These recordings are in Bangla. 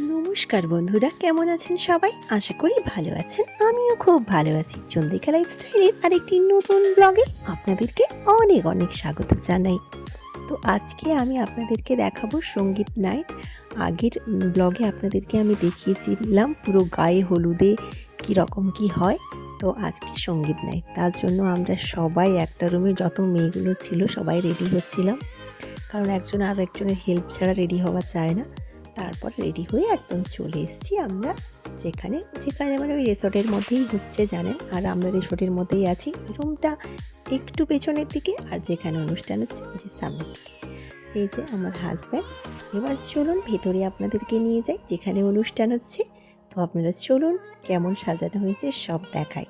নমস্কার বন্ধুরা, কেমন আছেন সবাই? আশা করি ভালো আছেন। আমিও খুব ভালো আছি। চন্দ্রিকা লাইফস্টাইলের আরেকটি নতুন ব্লগে আপনাদেরকে অনেক অনেক স্বাগত জানাই। তো আজকে আমি আপনাদেরকে দেখাবো সংগীত নাইট। আগের ব্লগে আপনাদেরকে আমি দেখিয়েছিলাম পুরো গায়ে হলুদে কী রকম কি হয়। তো আজকে সংগীত নাইট। তার জন্য আমরা সবাই একটা রুমে যত মেয়েগুলো ছিল সবাই রেডি হচ্ছিলাম। কারণ একজন আর একজনের হেল্প ছাড়া রেডি হওয়া চায় না। তারপর রেডি হয়ে একদম চলে এসেছি আমরা যেখানে যেখানে মানে ওই রিসোর্টের মধ্যেই হচ্ছে, জানেন? আর আমরা রিসোর্টের মধ্যেই আছি। রুমটা একটু পেছনের দিকে আর যেখানে অনুষ্ঠান হচ্ছে যে সামনের দিকে। এই যে আমার হাজব্যান্ড এবার চলুন ভেতরে আপনাদেরকে নিয়ে যাই, যেখানে অনুষ্ঠান হচ্ছে। তো আপনারা চলুন কেমন সাজানো হয়েছে সব দেখাই।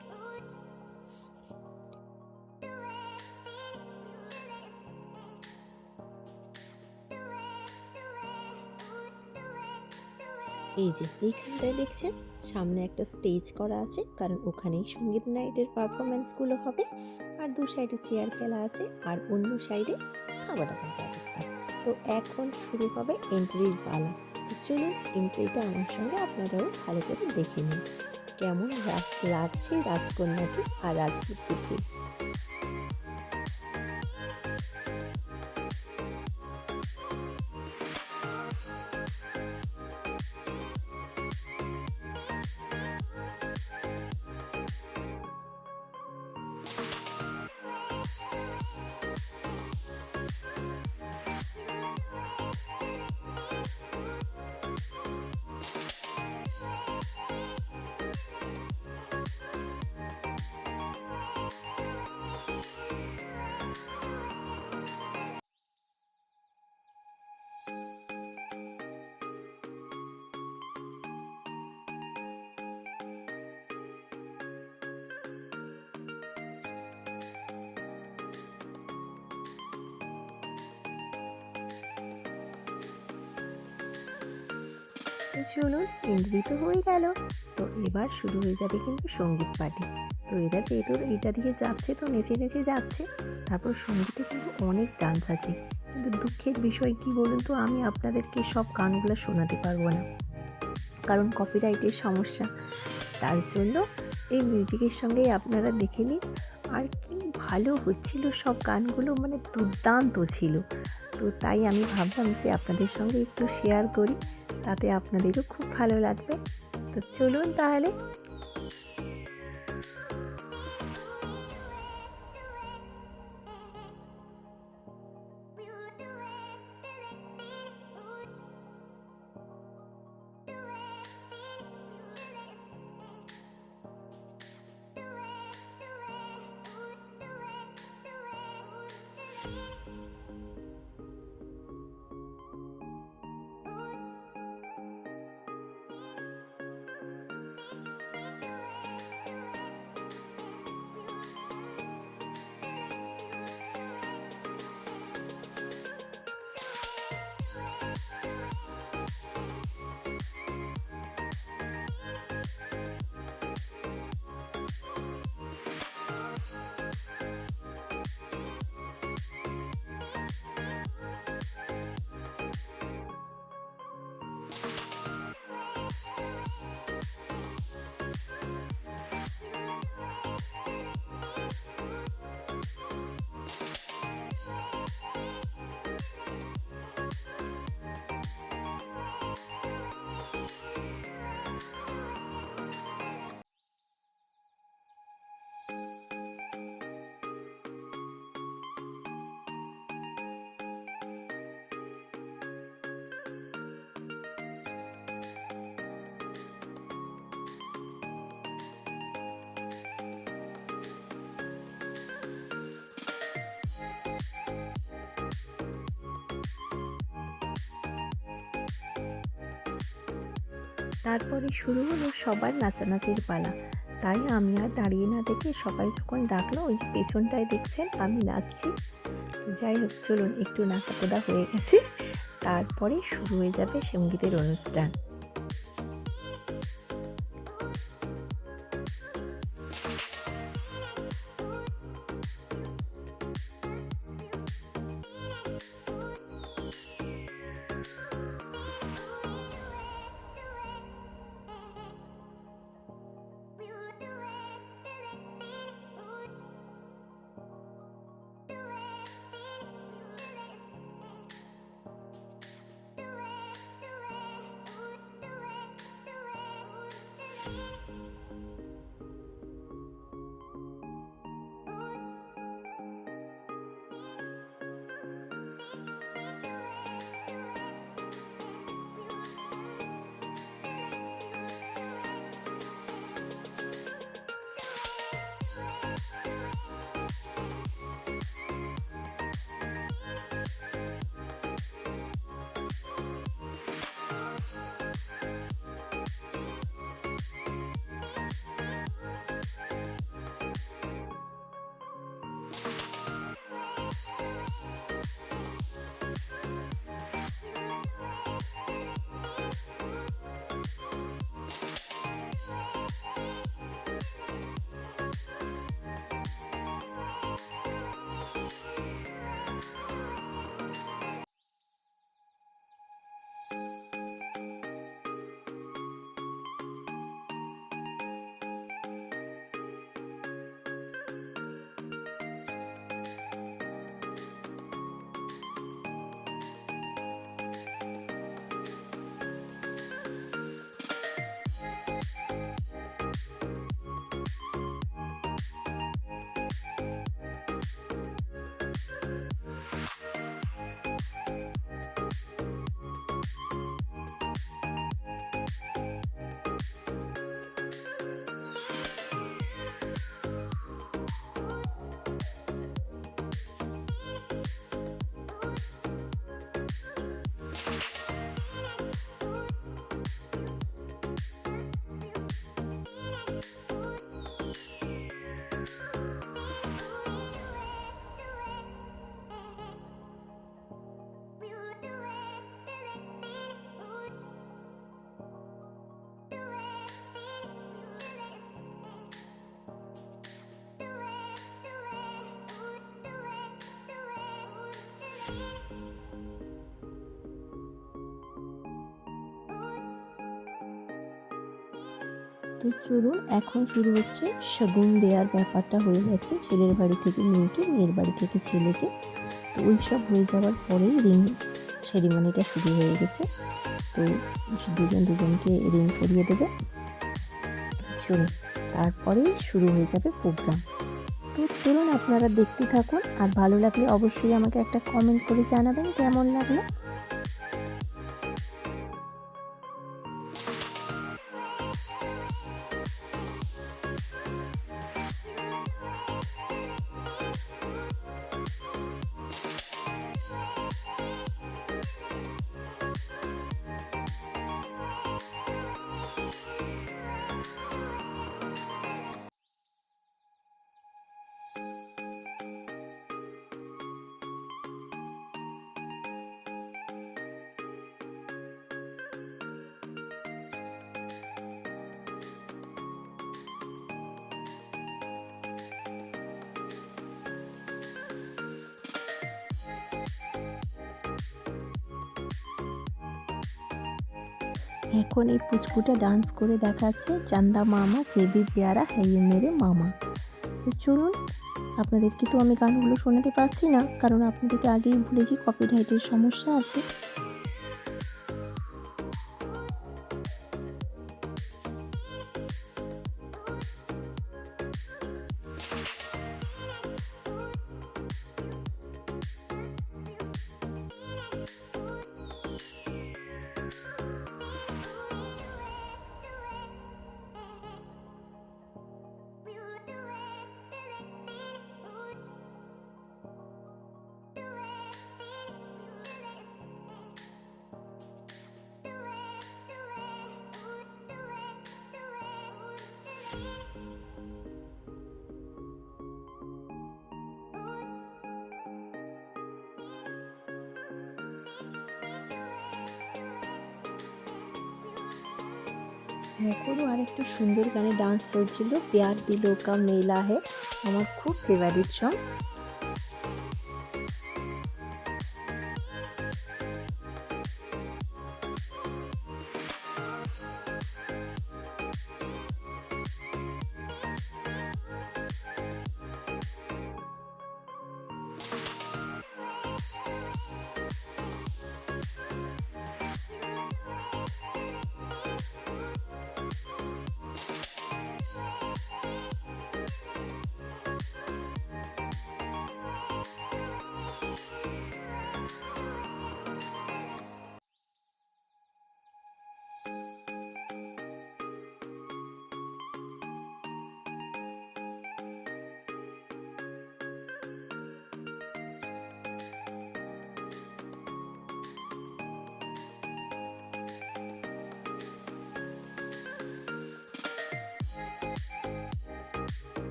এই যে এইখানটায় দেখছেন? সামনে একটা স্টেজ করা আছে, কারণ ওখানেই সংগীত নাইটের পারফরমেন্সগুলো হবে। আর দু সাইডে চেয়ার ফেলা আছে, আর অন্য সাইডে খাওয়া দাওয়ার ব্যবস্থা। তো এখন শুরু হবে এন্ট্রির পালা। চলুন এন্ট্রিটা আমার সঙ্গে আপনারাও ভালো করে দেখে নিন। কেমন লাগছে রাজকন্যাকে আর রাজপুত্রকে চলুন এন্ট্রি তো হয়ে গেল। তো এবার শুরু হয়ে যাবে কিন্তু সংগীত পার্টি তো এরা যেহেতু এইটা দিয়ে যাচ্ছে, তো নেচে নেচে যাচ্ছে। তারপর সঙ্গীতে কিন্তু অনেক ডান্স আছে। কিন্তু দুঃখের বিষয় কি বলুন তো, আমি আপনাদেরকে সব গানগুলো শোনাতে পারব না। কারণ কপিরাইটের সমস্যা। তার জন্য এই মিউজিকের সঙ্গেই আপনারা দেখে নিন, আর কি ভালো হচ্ছিল সব গানগুলো মানে দুর্দান্ত ছিল। তো তাই আমি ভাবলাম যে আপনাদের সঙ্গে একটু শেয়ার করি। তাতে আপনাদেরও খুব ভালো লাগবে। তো চলুন তাহলে তারপরে শুরু হলো সবার নাচানাচির পালা। তাই আমি আর দাঁড়িয়ে না দেখে সবাই যখন ডাকলো, ওই পেছনটায় দেখছেন, আমি নাচছি। যাই হোক, চলুন একটু নাচাকোদা হয়ে গেছে। তারপরে শুরু হয়ে যাবে সঙ্গীতের অনুষ্ঠান। তো চলুন, এখন শুরু হচ্ছে শগুন দেওয়ার ব্যাপারটা হয়ে যাচ্ছে ছেলের বাড়ি থেকে মেয়েকে, মেয়ের বাড়ি থেকে ছেলেকে। তো ওই সব হয়ে যাওয়ার পরেই রিং সেরিমনিটা শুরু হয়ে গেছে। তো দুজন দুজনকে রিং করিয়ে দেবে। চলুন, তারপরেই শুরু হয়ে যাবে প্রোগ্রাম। তো চলুন আপনারা দেখতে থাকুন, আর ভালো লাগলে অবশ্যই আমাকে একটা কমেন্ট করে জানাবেন কেমন লাগল। এখন এই পুচকুটা ডান্স করে দেখাচ্ছে। চান্দা মামা, সেবি পেয়ারা হেয়ে মেরে মামা। তো চলুন, আপনাদেরকে তো আমি গানগুলো শোনাতে পারছি না, কারণ আপনাদেরকে আগেই বলেছি কপিরাইটের সমস্যা আছে। এখনও আরেকটা সুন্দর গানে ডান্স করছিল প্যার দিলো কা মেলা হে, আমার খুব ফেভারিট সং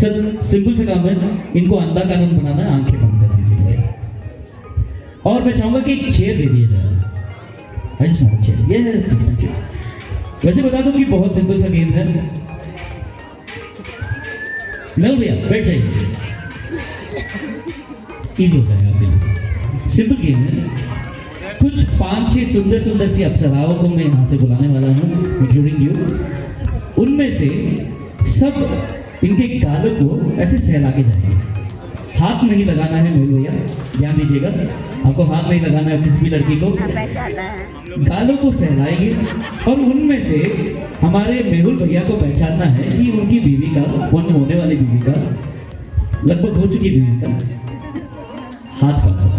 सर सिंपल से काम है इनको अंधा कानून बनाना है आँखें बंद कर दीजिए। और मैं चाहूँगा कि एक चेयर दे दिया जाए। Please, thank you. वैसे बता दूँ कि बहुत सिंपल सा गेम है। नल भैया बैठ जाइए। इजी हो जाएगा आपके लिए। सिंपल गेम है। कुछ पाँच छह सुंदर सुंदर सी अप्सराओं को मैं यहाँ से बुलाने वाला हूँ इंक्लूडिंग यू उनमें से सब इनके गालों को ऐसे सहला के जाएँगे हाथ नहीं लगाना है मेरे भैया ध्यान दीजिएगा। आपको हाथ नहीं लगाना है किसी भी लड़की को। गालों को सहलाएँगे और उनमें से हमारे मेहुल भैया को पहचानना है कि उनकी बीवी का वन होने वाली बीवी का लगभग हो चुकी बीवी का हाथ सा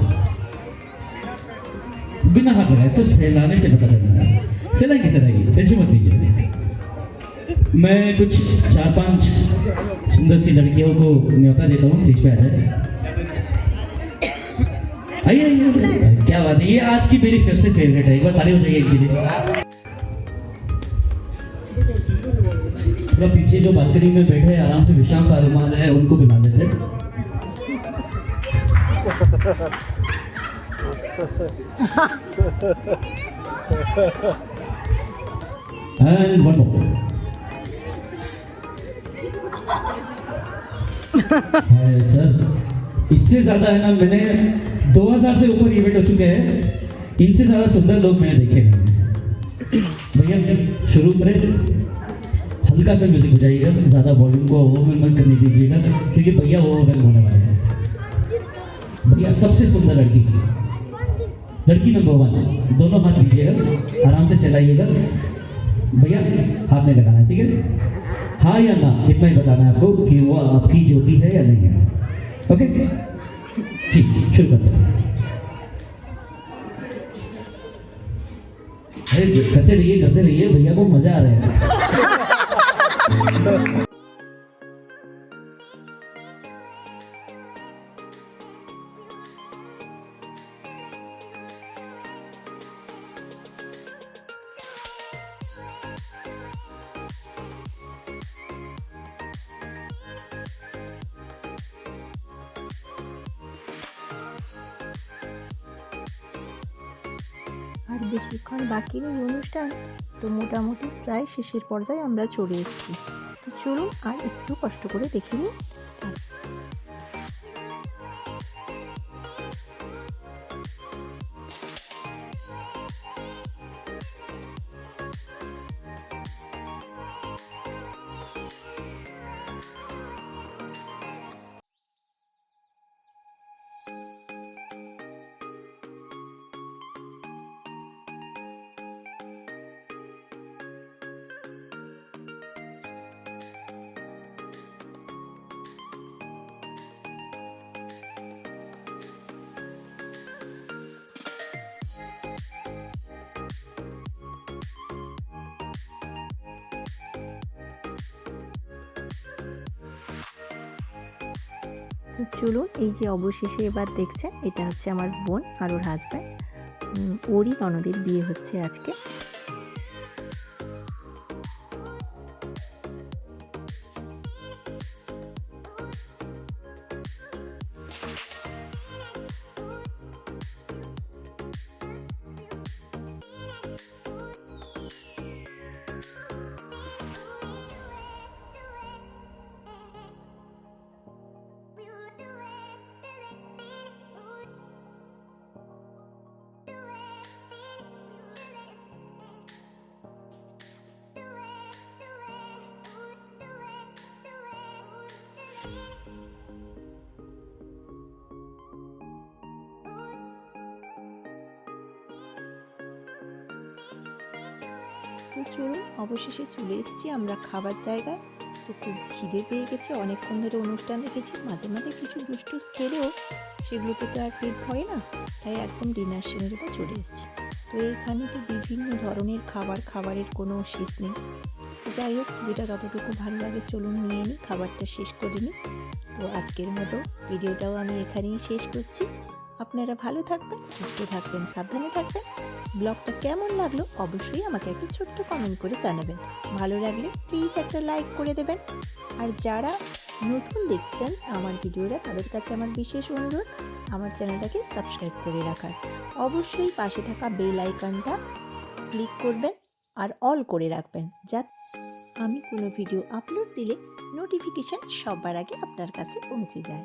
बिना हाथ लगाए सिर्फ़ सहलाने से पता चलना है। सहलाएँगे सहलाएँगे टेंशन मत लीजिए। मैं कुछ चार पाँच सुंदर सी लड़कियों को न्योता देता हूँ स्टेज पे आ जाए आइए। क्या बात है, ये आज की मेरी सबसे फेवरेट है एक बार ताली हो जाइए इनके लिए थोड़ा पीछे जो बालकनी में बैठे हैं, आराम से विश्राम का रुमाल है, उनको बुला लेते हैं And one more. है सर। इससे ज़्यादा है ना, मैंने 2000 से ऊपर इवेंट हो चुके हैं। इनसे ज़्यादा सुंदर लोग मैंने देखे नहीं भैया शुरू करें। हल्का सा म्यूज़िक बजाइएगा, ज़्यादा वॉल्यूम को ओवरवेल मत करने दीजिएगा, क्योंकि भैया ओवरवेल होने वाले हैं। भैया, सबसे सुंदर लड़की। लड़की नंबर वन दोनों हाथ दीजिएगा, आराम से चलाइएगा। भैया, हाथ नहीं लगाना, ठीक है? हाँ या ना? इतना ही बताना है आपको कि वो आपकी ज्योति है या नहीं है। ओके ठीक शुरू करते हैं। करते रहिए करते रहिए, भैया को मज़ा आ रहा है। আর বেশিক্ষণ বাকি নেই অনুষ্ঠান, তো মোটামুটি প্রায় শেষের পর্যায়ে আমরা চলে এসেছি। তো চলুন আর একটু কষ্ট করে দেখে নিই। তো চলুন এই যে অবশেষে এবার দেখছেন, এটা হচ্ছে আমার বোন আর ওর হাজব্যান্ড ওরই ননদের বিয়ে হচ্ছে আজকে। তো চলুন, অবশেষে চলে এসেছি আমরা খাবার জায়গায়। তো খুব খিদে পেয়ে গেছে, অনেকক্ষণ ধরে অনুষ্ঠান দেখেছি। মাঝে মাঝে কিছু দুষ্টু খেলেও সেগুলোতে তো আর পেট ভরে না। তাই একদম ডিনার সেনের উপর চলে এসেছি। তো এইখানে তো বিভিন্ন ধরনের খাবার, খাবারের কোনো শেষ নেই। তো যাই হোক, যেটা যতটুকু ভালো লাগে চলুন নিয়ে নিই, খাবারটা শেষ করে নিই। তো আজকের মতো ভিডিওটাও আমি এখানেই শেষ করছি। আপনারা ভালো থাকবেন, সুস্থ থাকবেন, সাবধানে থাকবেন। ব্লগটা কেমন লাগল অবশ্যই আমাকে একটা ছোট্ট কমেন্ট করে জানাবেন। ভালো লাগলে প্লিজ একটা লাইক করে দেবেন। আর যারা নতুন দেখছেন, আমার ভিডিওটা তাদের কাছে আমার বিশেষ অনুরোধ, আমার চ্যানেলটাকে সাবস্ক্রাইব করে রাখার। অবশ্যই পাশে থাকা বেল আইকনটা ক্লিক করবেন আর অল করে রাখবেন যা আমি কোনো ভিডিও আপলোড দিলে নোটিফিকেশান সবার আগে আপনার কাছে পৌঁছে যায়।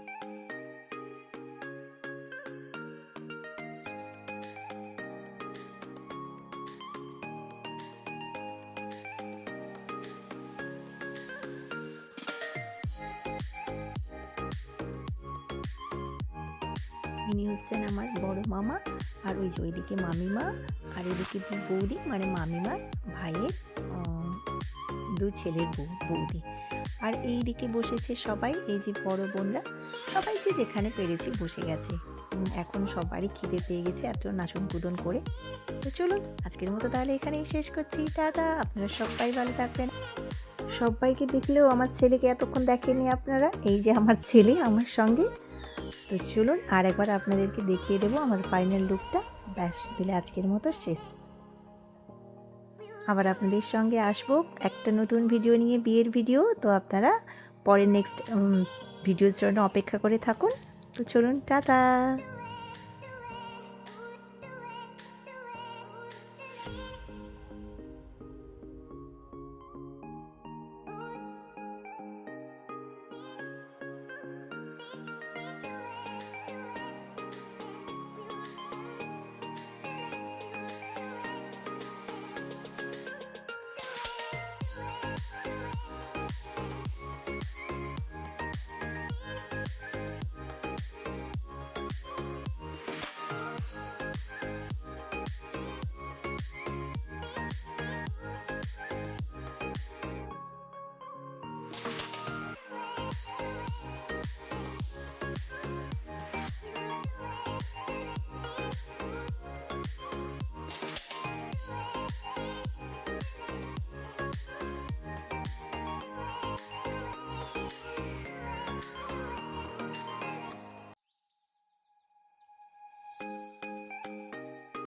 ইনি হচ্ছেন আমার বড় মামা আর ওই যে ওইদিকে মামিমা আর এদিকে দু বৌদি মানে মামিমার ভাইয়ের দু ছেলের বৌদি। আর এই দিকে বসেছে সবাই, এই যে বড় বোনরা, সবাই যে যেখানে পেরেছে বসে গেছে। এখন সবারই খিদে পেয়ে গেছে এত নাচন কুদন করে। তো চলুন, আজকের মতো তাহলে এখানেই শেষ করছি। টাটা, আপনারা সবাই ভালো থাকবেন। সবাইকে দেখলেও আমার ছেলেকে এতক্ষণ দেখেননি আপনারা? এই যে আমার ছেলে আমার সঙ্গে। তো চলুন আর একবার আপনাদেরকে দেখিয়ে দেবো আমার ফাইনাল লুকটা ব্যাস দিলে আজকের মতো শেষ। আবার আপনাদের সঙ্গে আসব একটা নতুন ভিডিও নিয়ে, বিয়ের ভিডিও তো আপনারা পরে নেক্সট ভিডিওর জন্য অপেক্ষা করে থাকুন। তো চলুন, টাটা!